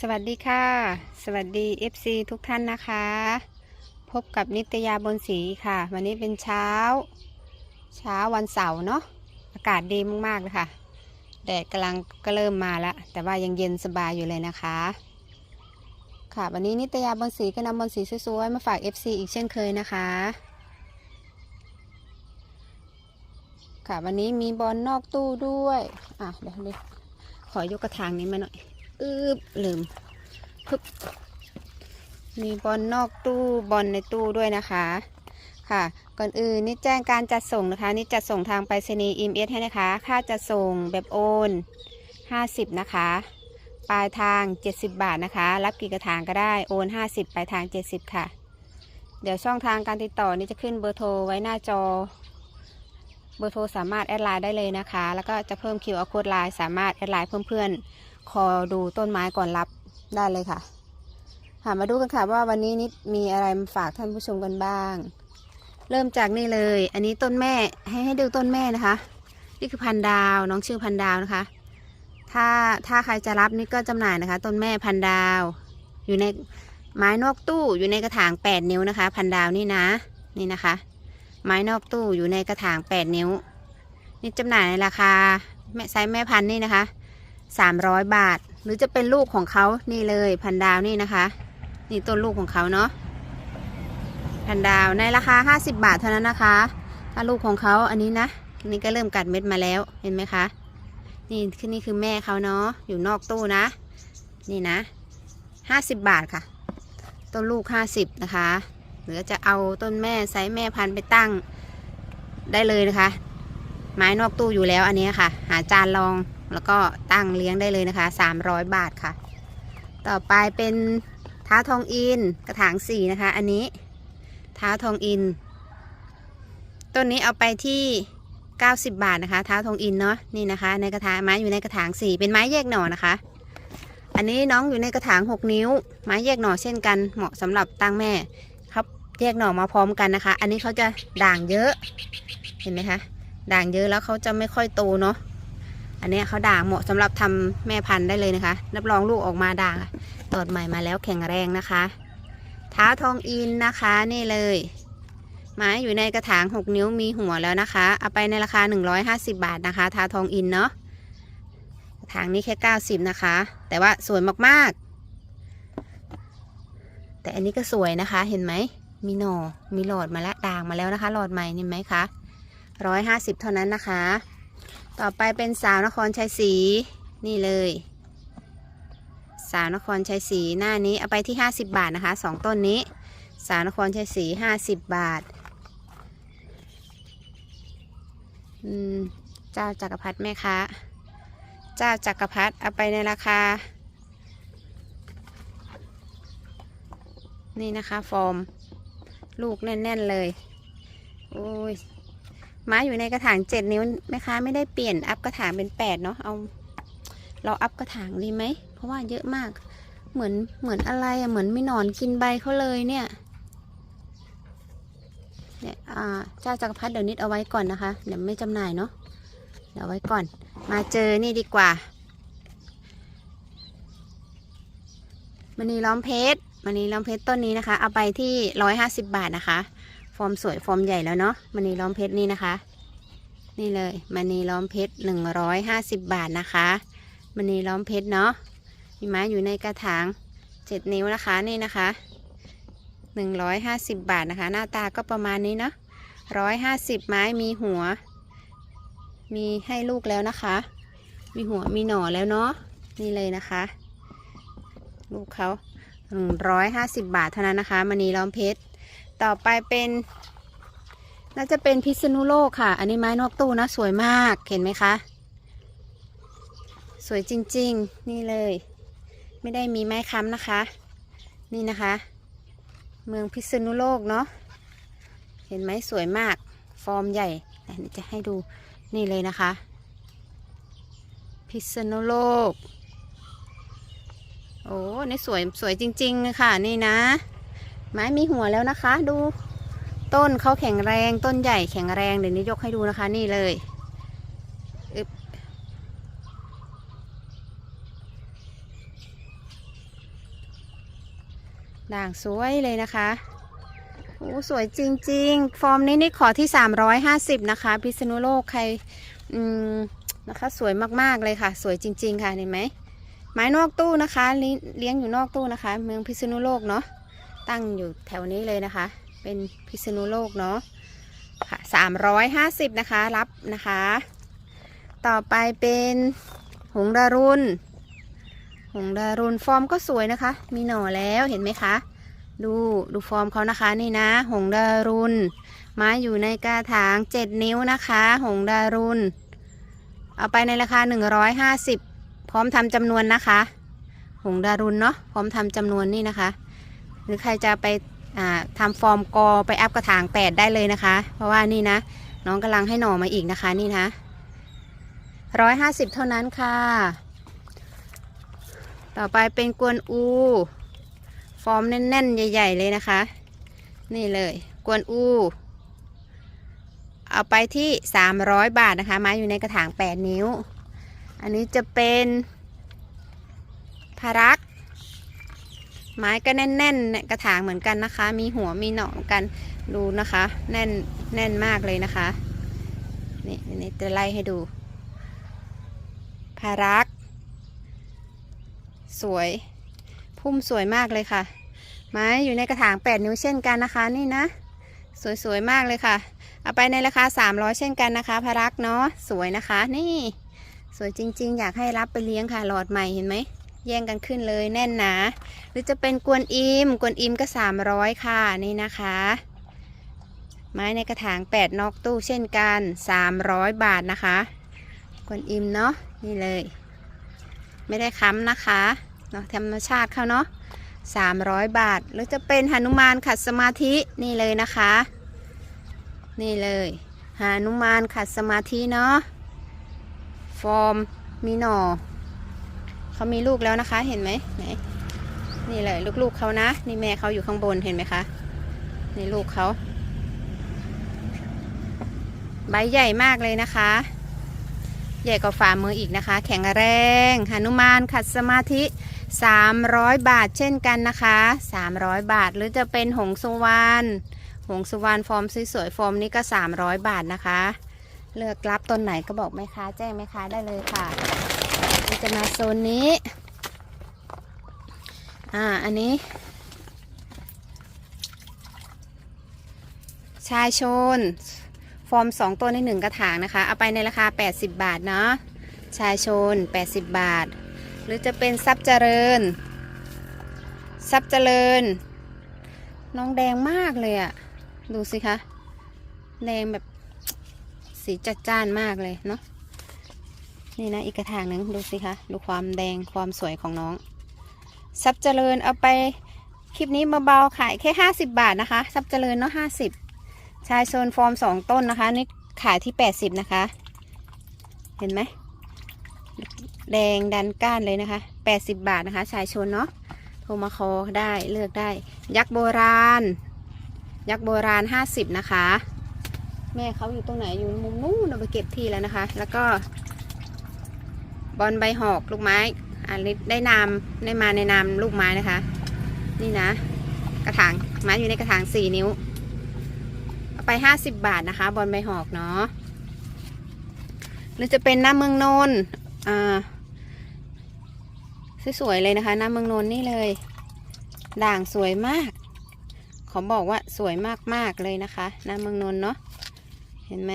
สวัสดีค่ะ สวัสดี FC ทุกท่านนะคะ พบกับนิตยาบนสีค่ะ วันนี้เป็นเช้า เช้าวันเสาร์เนาะอากาศดีมากๆเลยค่ะ แดดกำลังก็เริ่มมาแล้ว แต่ว่ายังเย็นสบายอยู่เลยนะคะ ค่ะ วันนี้นิตยาบนสีก็นำบนสีสวยๆมาฝาก FC อีกเช่นเคยนะคะ ค่ะวันนี้มีบอลนอกตู้ด้วยอะเดี๋ยวขอยกกระถางนี้มาหน่อย อึบลืมพึบมีบอลนอกตู้บอลในตู้ด้วยนะคะค่ะ ก่อนอื่นนี่แจ้งการจัดส่งนะคะ นี่จัดส่งทางไปรษณีย์อิมเอสให้นะคะ ค่าจัดส่งแบบโอน 50 นะคะ ปลายทาง 70 บาทนะคะ รับกี่กระถางก็ได้โอน 50 ปลายทาง 70 ค่ะ เดี๋ยวช่องทางการติดต่อนี่จะขึ้นเบอร์โทรไว้หน้าจอ เบอร์โทรสามารถแอดไลน์ได้เลยนะคะ แล้วก็จะเพิ่ม QR code ไลน์สามารถแอดไลน์เพิ่มเพื่อน คอดูต้นไม้ก่อนรับได้เลยค่ะค่ะมาดูกันค่ะว่าวันนี้นิดมีอะไรมาฝากท่านผู้ชมกันบ้าง เริ่มจากนี่เลย อันนี้ต้นแม่ให้ให้ดูต้นแม่นะคะ นี่คือพันดาวน้องชื่อพันดาวนะคะ ถ้าถ้าใครจะรับนี่ก็จำหน่ายนะคะ ต้นแม่พันดาว อยู่ในไม้นอกตู้อยู่ในกระถาง 8 นิ้วนะคะ พันดาวนี่นะ นี่นะคะ ไม้นอกตู้อยู่ในกระถาง 8 นิ้ว นี่จำหน่ายในราคาแม่ไซส์แม่พันนี่นะคะ 300 บาท หรือจะเป็นลูกของเขานี่เลยพันดาวนี่นะคะ นี่ต้นลูกของเขาเนาะพันดาวในราคา 50 บาทเท่านั้นนะคะ ถ้าลูกของเขาอันนี้นะนี่ก็เริ่มกัดเม็ดมาแล้วเห็นไหมคะ นี่คือนี่คือแม่เขาเนาะอยู่นอกตู้นะ นี่นะ 50 บาทค่ะ ต้นลูก 50 นะคะหรือจะเอาต้นแม่ไซส์แม่พันธุ์ไปตั้งได้เลยนะคะ ไม้นอกตู้อยู่แล้วอันนี้ค่ะ หาจานรอง แล้วก็ตั้งเลี้ยงได้เลยนะคะ 300 บาทค่ะ ต่อไปเป็นท้าทองอินกระถางสี่นะคะ อันนี้ท้าทองอินต้นนี้เอาไปที่ 90 บาทนะคะท้าทองอินเนาะนี่นะคะ ในกระถางไม้อยู่ในกระถางสี่เป็นไม้แยกหน่อนะคะ อันนี้น้องอยู่ในกระถาง 6 นิ้ว ไม้แยกหน่อเช่นกันเหมาะสำหรับตั้งแม่ครับแยกหน่อมาพร้อมกันนะคะ อันนี้เขาจะด่างเยอะเห็นไหมคะด่างเยอะแล้วเขาจะไม่ค่อยโตเนาะ อันนี้เขาด่างเหมาะสำหรับทำแม่พันธุ์ได้เลยนะคะ รับรองลูกออกมาด่างตอดใหม่มาแล้วแข็งแรงนะคะ ท้าทองอินนะคะนี่เลยไม้อยู่ในกระถาง 6 นิ้วมีหัวแล้วนะคะ เอาไปในราคา 150 บาทนะคะท้าทองอินเนาะ กระถางนี้แค่ 90 นะคะ แต่ว่าสวยมากๆ แต่อันนี้ก็สวยนะคะ เห็นไหม มีหน่อ มีหลอดมาแล้วด่างมาแล้วนะคะ หลอดใหม่นี่ไหมคะร้อยห้าสิบเท่านั้นนะคะ ต่อไปเป็นสาวนครชัยศรีนี่เลย สาวนครชัยศรีหน้านี้เอาไปที่ห้าสิบบาทนะคะสองต้นนี้ สาวนครชัยศรีห้าสิบบาทอืมเจ้าจักรพรรดิแม่ค้าเจ้าจักรพรรดิเอาไปในราคา นี่นะคะฟอร์ม ลูกแน่น ๆ เลย โอ้ย ไม้อยู่ในกระถางเจ็ดนิ้วแม่ค้าไม่ได้เปลี่ยนอัพกระถางเป็นแปดเนาะเอา เราอัพกระถางดีไหม เพราะว่าเยอะมาก เหมือนเหมือนอะไรอะเหมือนไม่นอนกินใบเขาเลยเนี่ยเนี่ยอ่าเจ้าจักรพรรดิเดี๋ยวนิดเอาไว้ก่อนนะคะ เดี๋ยวไม่จำหน่ายเนาะเดี๋ยวไว้ก่อน มาเจอนี่ดีกว่ามันนีล้อมเพชรมันนีล้อมเพชรต้นนี้นะคะ เอาไปที่ร้อยห้าสิบบาทนะคะ ฟอร์มสวยฟอร์มใหญ่แล้วเนาะมณีล้อมเพชรนี่นะคะ นี่เลยมณีล้อมเพชรหนึ่งร้อยห้าสิบบาทนะคะมณีล้อมเพชรเนาะมีไม้อยู่ในกระถางเจ็ดนิ้วนะคะนี่นะคะหนึ่งร้อยห้าสิบบาทนะคะ หน้าตาก็ประมาณนี้เนาะร้อยห้าสิบไม้มีหัว มีให้ลูกแล้วนะคะ มีหัวมีหน่อแล้วเนาะนี่เลยนะคะ ลูกเขาหนึ่งร้อยห้าสิบบาทเท่านั้นนะคะมณีล้อมเพชร ต่อไปเป็นน่าจะเป็นพิษณุโลกค่ะ อันนี้ไม้นอกตู้นะสวยมากเห็นไหมคะ สวยจริงๆ นี่เลย ไม่ได้มีไม้ค้ำนะคะ นี่นะคะ เมืองพิษณุโลกเนาะเห็นไหมสวยมาก ฟอร์มใหญ่เดี๋ยวจะให้ดูนี่เลยนะคะ พิษณุโลก โอ้นี่สวยสวยจริงๆเลยค่ะ นี่นะ ไม้มีหัวแล้วนะคะ ดู ต้นเขาแข็งแรงต้นใหญ่แข็งแรงเดี๋ยวนี้ยกให้ดูนะคะ นี่เลยอึบด่างสวยเลยนะคะโอ้สวยจริง ๆ ฟอร์มนี้นี่ขอที่ 350 นะคะ พิษณุโลกใครอืมนะคะสวยมากๆเลยค่ะ สวยจริง ๆ ค่ะเห็นไหมไม้นอกตู้นะคะ เลี้ยเลี้ยงอยู่นอกตู้นะคะ เมืองพิษณุโลกเนาะ ตั้งอยู่แถวนี้เลยนะคะ เป็นพิษณุโลกเนาะค่ะ350นะคะ รับนะคะ ต่อไปเป็นหงดารุนหงดารุนฟอร์มก็สวยนะคะ มีหน่อแล้วเห็นไหมคะ ดูดูฟอร์มเขานะคะนี่นะ หงดารุนม้อยู่ในกระถาง7นิ้วนะคะ หงดารุนเอาไปในราคา150พร้อมทำจำนวนนะคะ หงดารุนเนาะพร้อมทำจำนวนนี่นะคะ หรือใครจะไปอ่าทำฟอร์มกอไปอัพกระถาง8ได้เลยนะคะ เพราะว่านี่นะ น้องกำลังให้หน่อมาอีกนะคะนี่นะ150เท่านั้นค่ะ ต่อไปเป็นกวนอู ฟอร์มแน่นๆ ใหญ่ ๆ เลยนะคะ นี่เลย กวนอู เอาไปที่300บาทนะคะไม้อยู่ในกระถาง8นิ้ว อันนี้จะเป็นพารัก ไม้ก็แน่นๆเนี่ยกระถางเหมือนกันนะคะ มีหัวมีหนอนกันดูนะคะ แน่นแน่นมากเลยนะคะนี่นี่จะไล่ให้ดูพารัก สวย พุ่มสวยมากเลยค่ะ ไม้อยู่ในกระถาง 8 นิ้วเช่นกันนะคะนี่นะ สวยๆมากเลยค่ะ เอาไปในราคา 300 เช่นกันนะคะพารักเนาะสวยนะคะ นี่ สวยจริง ๆ อยากให้รับไปเลี้ยงค่ะหลอดใหม่เห็นไหม แย่งกันขึ้นเลยแน่นหนา หรือจะเป็นกวนอิมกวนอิมก็ 300 ค่ะนี่นะคะ ไม้ในกระถาง 8 นอกตู้เช่นกัน 300 บาทนะคะ กวนอิมเนาะนี่เลย ไม่ได้ค้ำนะคะเนาะธรรมชาติเขาเนาะ300 บาท หรือจะเป็นหนุมานขัดสมาธินี่เลยนะคะ นี่เลยหานุมานขัดสมาธิเนาะฟอร์มมีหน่อ เขามีลูกแล้วนะคะ เห็นไหมไหนนี่เลยลูกๆเขานะ นี่แม่เขาอยู่ข้างบนเห็นไหมคะ นี่ลูกเขา ใบใหญ่มากเลยนะคะ ใหญ่กว่าฝ่ามืออีกนะคะ แข็งแรงหนุมานขัดสมาธิ 300 บาทเช่นกันนะคะ 300 บาทหรือจะเป็นหงสุวรรณหงสุวรรณฟอร์มสวยๆฟอร์มนี้ก็ 300 บาทนะคะ เลือกรับต้นไหนก็บอกแม่ค้าแจ้งแม่ค้าได้เลยค่ะจะมาโซนนี้ อ่า อันนี้ ชายชน ฟอร์ม 2ต้นในหนึ่งกระถางนะคะ เอาไปในราคา 80 บาทเนาะ ชายชน 80 บาท หรือจะเป็นทรัพย์เจริญทรัพย์เจริญ น้องแดงมากเลยอะดูสิคะ แดงแบบ สีจัดจ้านมากเลยเนาะนี่นะอีกกระถางหนึ่งดูสิคะดูความแดงความสวยของน้องทรัพย์เจริญเอาไปคลิปนี้เบาๆขายแค่50บาทนะคะทรัพย์เจริญเนาะ50ชายโซนฟอร์ม2ต้นนะคะนี่ขายที่80นะคะ เห็นไหมแดงดันก้านเลยนะคะ80บาทนะคะ ชายชนเนาะโทรมาคอได้เลือกได้ ยักษ์โบราณ ยักษ์โบราณ50นะคะ แม่เขาอยู่ตรงไหนอยู่มุมนู้นเราไปเก็บที่แล้วนะคะ แล้วก็ บอลใบหอกลูกไม้อันนี้ได้นามได้มาในนามลูกไม้นะคะ นี่นะ กระถางไม้อยู่ในกระถาง4นิ้วเอาไป50บบาทนะคะ บอลใบหอกเนาะหรือจะเป็นน้ำเมืองนนท์อ่าสวยๆเลยนะคะน้ำเมืองนนท์นี่เลย ด่างสวยมาก ขอบอกว่าสวยมากๆเลยนะคะน้ำเมืองนนท์เนาะ เห็นไหม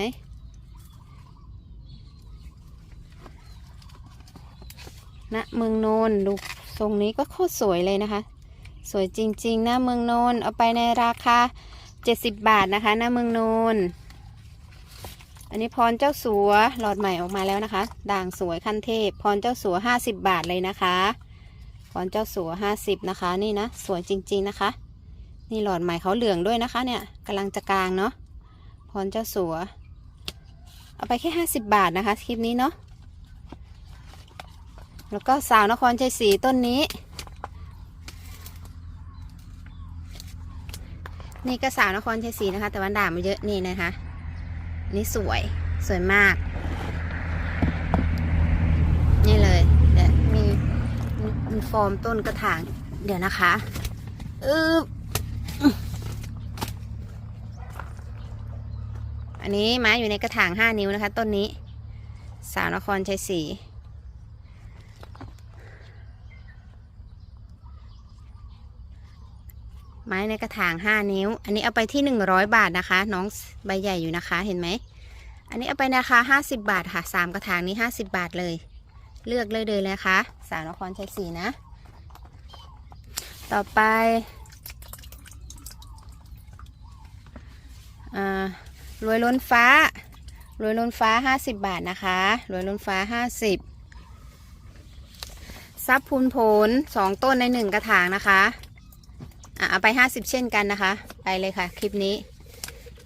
ณเมืองนนท์ดูทรงนี้ก็โคตรสวยเลยนะคะ สวยจริงๆหน้าเมืองนนท์เอาไปในราคา 70 บาทนะคะหน้าเมืองนนท์อันนี้พรเจ้าสัวหลอดใหม่ออกมาแล้วนะคะ ด่างสวยขั้นเทพ พรเจ้าสัว 50 บาทเลยนะคะ พรเจ้าสัว 50 นะคะ นี่นะ สวยจริงๆนะคะ นี่หลอดใหม่เขาเหลืองด้วยนะคะเนี่ยกำลังจะกลางเนาะ พรเจ้าสัว เอาไปแค่50บบาทนะคะ คลิปนี้เนาะ แล้วก็สาวนครชัยศรีต้นนี้ นี่ก็สาวนครชัยศรีนะคะ แต่ว่าด่ามันเยอะนี่นะคะ นี่สวยสวยมาก นี่เลยเดี๋ยวมีมีมีฟอร์มต้นกระถาง เดี๋ยวนะคะอึบ อันนี้ไม้อยู่ในกระถางห้านิ้วนะคะ ต้นนี้ สาวนครชัยศรีไม้ในกระถางห้านิ้ว อันนี้เอาไปที่หนึ่งร้อยบาทนะคะ น้องใบใหญ่อยู่นะคะเห็นไหม อันนี้เอาไปราคาห้าสิบบาทค่ะสามกระถางนี้ห้าสิบบาทเลย เลือกเลยเลยนะคะ สาวนครชัยศรีนะ ต่อไปอ่า รวยล้นฟ้ารวยล้นฟ้าห้าสิบบาทนะคะรวยล้นฟ้าห้าสิบซับพูนผลสองต้นในหนึ่งกระถางนะคะอะเอาไปห้าสิบเช่นกันนะคะ ไปเลยค่ะ คลิปนี้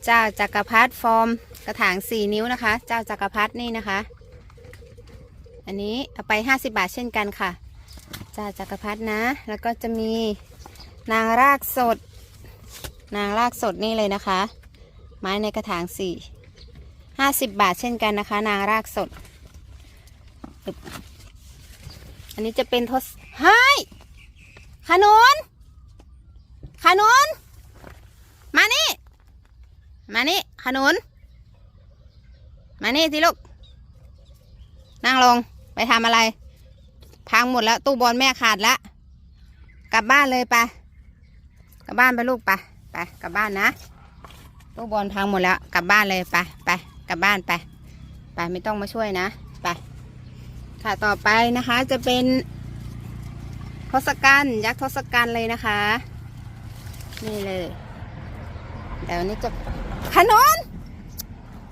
เจ้าจักรพรรดิฟอร์มกระถางสี่นิ้วนะคะ เจ้าจักรพรรดินี่นะคะ อันนี้เอาไปห้าสิบาทเช่นกันค่ะ เจ้าจักรพรรดินะ แล้วก็จะมีนางรากสด นางรากสดนี่เลยนะคะ ไม้ในกระถางสี่ห้าสิบบาทเช่นกันนะคะ นางรากสด อันนี้จะเป็นทศไฮขนุนขนุนมานี่ มานี่ขนุนมานี่สิลูก นั่งลงไปทำอะไร พังหมดแล้ว ตู้บอลแม่ขาดแล้วกลับบ้านเลยไป กลับบ้านไปลูกไป ไป กลับบ้านนะ ตู้บอลพังหมดแล้ว กลับบ้านเลยไปไปกลับบ้านไปไปไม่ต้องมาช่วยนะไปค่ะต่อไปนะคะจะเป็นทศกัณฐ์ยักษ์ทศกัณฐ์เลยนะคะ นี่เลยเดี๋ยวนี้จะขนน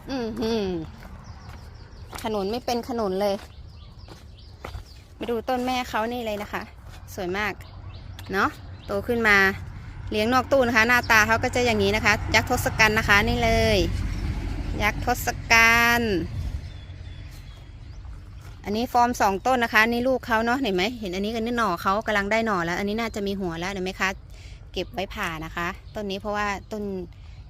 อือหือขนุนไม่เป็นขนุนเลย มาดูต้นแม่เขานี่เลยนะคะ สวยมาก เนาะโตขึ้นมา เลี้ยงนอกตู้นะคะ หน้าตาเขาก็จะอย่างนี้นะคะ ยักษ์ทศกัณฐ์นะคะนี่เลย ยักษ์ทศกัณฐ์อันนี้ฟอร์มสองต้นนะคะนี่ลูกเขาเนาะเห็นไหมเห็นอันนี้กันนี่หน่อเขากำลังได้หน่อแล้ว อันนี้น่าจะมีหัวแล้วเห็นไหมคะเก็บไว้ผ่านะคะ ต้นนี้เพราะว่าต้น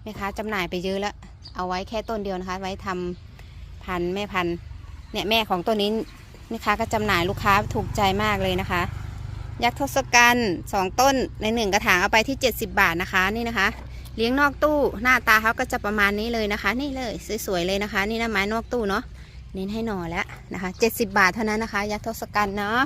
แม่ค้าจำหน่ายไปเยอะแล้วเอาไว้แค่ต้นเดียวนะคะ ไว้ทำพันแม่พันเนี่ยแม่ของต้นนี้แม่ค้าก็จำหน่ายลูกค้าถูกใจมากเลยนะคะ ยักษ์ทศกัณฐ์สองต้นในหนึ่งกระถางเอาไปที่ 70 บาทนะคะนี่นะคะ เลี้ยงนอกตู้หน้าตาเขาก็จะประมาณนี้เลยนะคะ นี่เลยสวยๆเลยนะคะ นี่นะไม้นอกตู้เนาะเน้นให้หน่อแล้วนะคะ 70 บาทเท่านั้นนะคะ ยักษ์ทศกัณฐ์เนาะ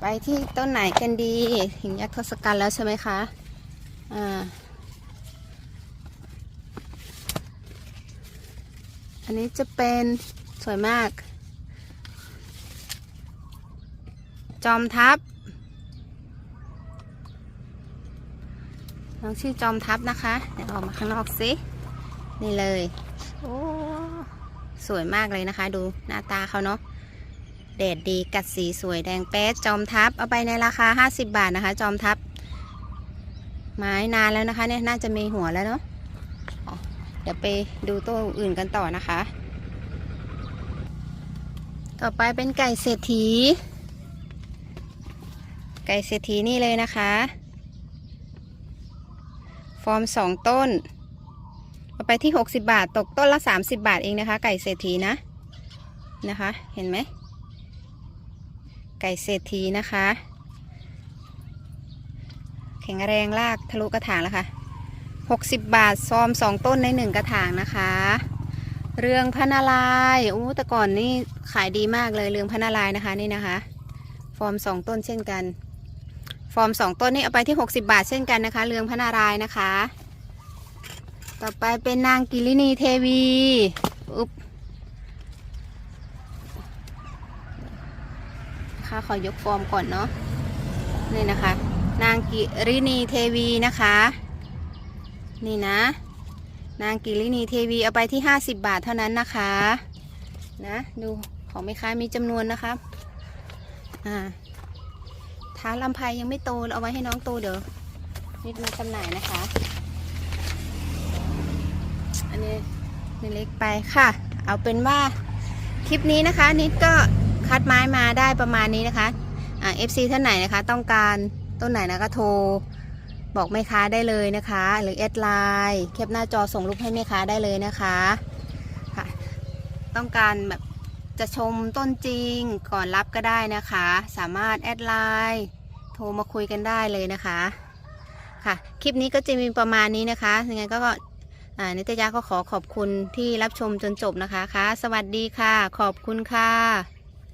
ไปที่ต้นไหนกันดีเห็นยักษ์ทศกัณฐ์แล้วใช่ไหมคะอ่าอันนี้จะเป็น สวยมาก จอมทัพน้องชื่อจอมทัพนะคะ เดี๋ยวออกมาข้างนอกสิ นี่เลย โอ้ สวยมากเลยนะคะ ดูหน้าตาเขาเนาะเดดดีกัดสีสวยแดงแป๊ดจอมทัพ เอาไปในราคา 50 บาทนะคะ จอมทัพ ไม้นานแล้วนะคะเนี่ย น่าจะมีหัวแล้วเนาะเดี๋ยวไปดูตัวอื่นกันต่อนะคะ ต่อไปเป็นไก่เศรษฐี ไก่เศรษฐีนี่เลยนะคะ ฟอร์มสองต้นเอไปที่60บาท ตกต้นละ30บาทเองนะคะ ไก่เศรษฐีนะ นะคะ เห็นไหม ไก่เศรษฐีนะคะ แข็งแรงลากทะลุกระถางแล้วค่ะ60บาท ซอมสองต้นในหนึ่งกระถางนะคะ เรืองพนารายอู้แต่ก่อนนี่ขายดีมากเลยเรืองพนารายนะคะนี่นะคะ ฟอร์มสองต้นเช่นกัน ฟอร์มสองต้นนี้เอาไปที่60บาทเช่นกันนะคะ เรืองพนารายนะคะ ต่อไปเป็นนางกิรินีเทวีอุ๊บค่ะขอยกฟอร์มก่อนเนาะนี่นะคะ นางกิรินีเทวีนะคะ นี่นะ นางกิรินีเทวีเอาไปที่ 50 บาทเท่านั้นนะคะ นะดูของไม่ค้ามีจำนวนนะคะอ่าท้าลำไพยังไม่โตเอาไว้ให้น้องโตเดี๋ยวนิดมาจำหน่ายนะคะ อันนี้นี่เล็กไปค่ะ เอาเป็นว่าคลิปนี้นะคะ นิดก็คัดไม้มาได้ประมาณนี้นะคะอ่า FC ท่านไหนนะคะ ต้องการต้นไหนนะก็โทร บอกแม่ค้าได้เลยนะคะ หรือแอดไลน์แคปหน้าจอส่งรูปให้แม่ค้าได้เลยนะคะค่ะต้องการแบบจะชมต้นจริงก่อนรับก็ได้นะคะ สามารถแอดไลน์โทรมาคุยกันได้เลยนะคะค่ะคลิปนี้ก็จะมีประมาณนี้นะคะยังไงก็นิตยาก็ขอขอบคุณที่รับชมจนจบนะคะค่ะสวัสดีค่ะ ขอบคุณค่ะ